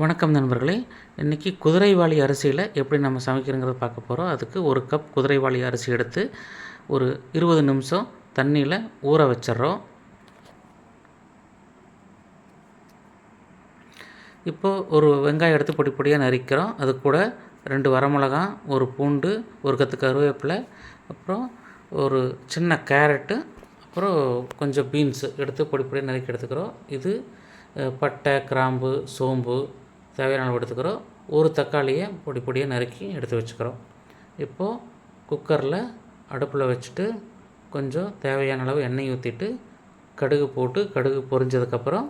வணக்கம் நண்பர்களே. இன்றைக்கி குதிரைவாளி அரிசியில் எப்படி நம்ம சமைக்கிறோங்கிறத பார்க்க போகிறோம் அதுக்கு ஒரு கப் குதிரைவாளி அரிசி எடுத்து ஒரு இருபது நிமிஷம் தண்ணியில் ஊற வச்சிட்றோம். இப்போது ஒரு வெங்காயம் எடுத்து பொடி பொடியாக நறுக்கிறோம். அது கூட ரெண்டு வரமிளகா ஒரு பூண்டு ஒரு கத்து கருவேப்பிலை அப்புறம் ஒரு சின்ன கேரட்டு அப்புறம் கொஞ்சம் பீன்ஸு எடுத்து பொடி பொடியாக நறுக்கி எடுத்துக்கிறோம். இது பட்டை கிராம்பு சோம்பு தேவையான அளவு எடுத்துக்கிறோம். ஒரு தக்காளியை பொடி பொடியாக நறுக்கி எடுத்து வச்சுக்கிறோம். இப்போது குக்கரில் அடுப்பில் வச்சுட்டு கொஞ்சம் தேவையான அளவு எண்ணெய் ஊற்றிட்டு கடுகு போட்டு கடுகு பொரிஞ்சதுக்கப்புறம்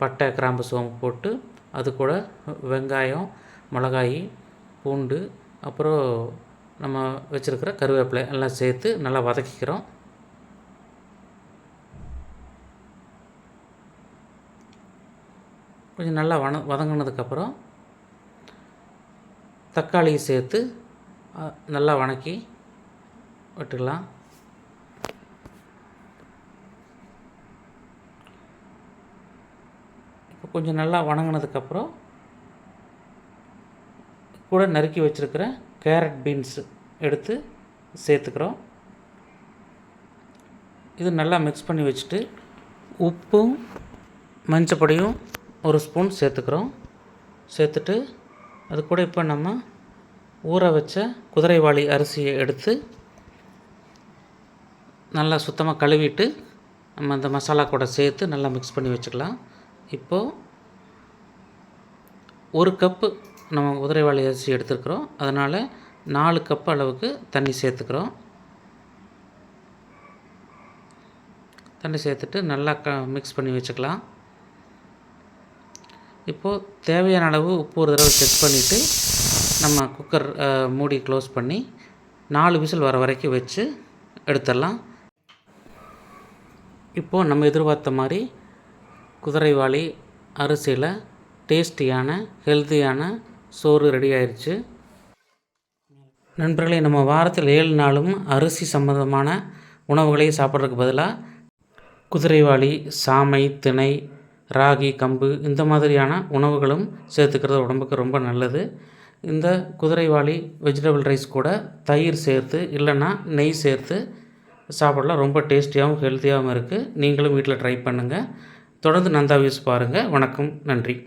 பட்டை கிராம்பு சோம்பு போட்டு அது கூட வெங்காயம் மிளகாய் பூண்டு அப்புறம் நம்ம வச்சுருக்கிற கருவேப்பிலை எல்லாம் சேர்த்து நல்லா வதக்கிக்கிறோம். கொஞ்சம் நல்லா வன வதங்கினதுக்கப்புறம் தக்காளியை சேர்த்து நல்லா வணக்கி விட்டுக்கலாம். இப்போ கொஞ்சம் நல்லா வணங்கினதுக்கப்புறம் கூட நறுக்கி வச்சுருக்கிற கேரட் பீன்ஸ் எடுத்து சேர்த்துக்கிறோம். இது நல்லா மிக்ஸ் பண்ணி வச்சுட்டு உப்பும் மஞ்சப்பொடியும் ஒரு ஸ்பூன் சேர்த்துக்கிறோம். சேர்த்துட்டு அது கூட இப்போ நம்ம ஊற வச்ச குதிரைவாளி அரிசியை எடுத்து நல்லா சுத்தமாக கழுவிட்டு நம்ம அந்த மசாலா கூட சேர்த்து நல்லா மிக்ஸ் பண்ணி வச்சுக்கலாம். இப்போது ஒரு கப்பு நம்ம குதிரைவாளி அரிசி எடுத்துருக்குறோம். அதனால் நாலு கப் அளவுக்கு தண்ணி சேர்த்துக்கிறோம். தண்ணி சேர்த்துட்டு நல்லா க மிக்ஸ் பண்ணி வச்சுக்கலாம். இப்போது தேவையான அளவு உப்பு ஒரு தடவை செக் பண்ணிவிட்டு நம்ம குக்கர் மூடி க்ளோஸ் பண்ணி நாலு விசில் வர வரைக்கும் வச்சு எடுத்துடலாம். இப்போது நம்ம எதிர்பார்த்த மாதிரி குதிரைவாளி அரிசியில் டேஸ்டியான ஹெல்த்தியான சோறு ரெடி ஆயிடுச்சு நண்பர்களே நம்ம வாரத்தில் ஏழு நாளும் அரிசி சம்மந்தமான உணவுகளை சாப்பிட்றதுக்கு பதிலாக குதிரைவாளி சாமை திணை ராகி கம்பு இந்த மாதிரியான உணவுகளும் சேர்த்துக்கிறது உடம்புக்கு ரொம்ப நல்லது. இந்த குதிரைவாளி வெஜிடபிள் ரைஸ் கூட தயிர் சேர்த்து இல்லைன்னா நெய் சேர்த்து சாப்பிடலாம். ரொம்ப டேஸ்டியாகவும் ஹெல்த்தியாகவும் இருக்குது நீங்களும் வீட்டில் ட்ரை பண்ணுங்கள் தொடர்ந்து நந்தா வியூஸ் பாருங்கள் வணக்கம் நன்றி.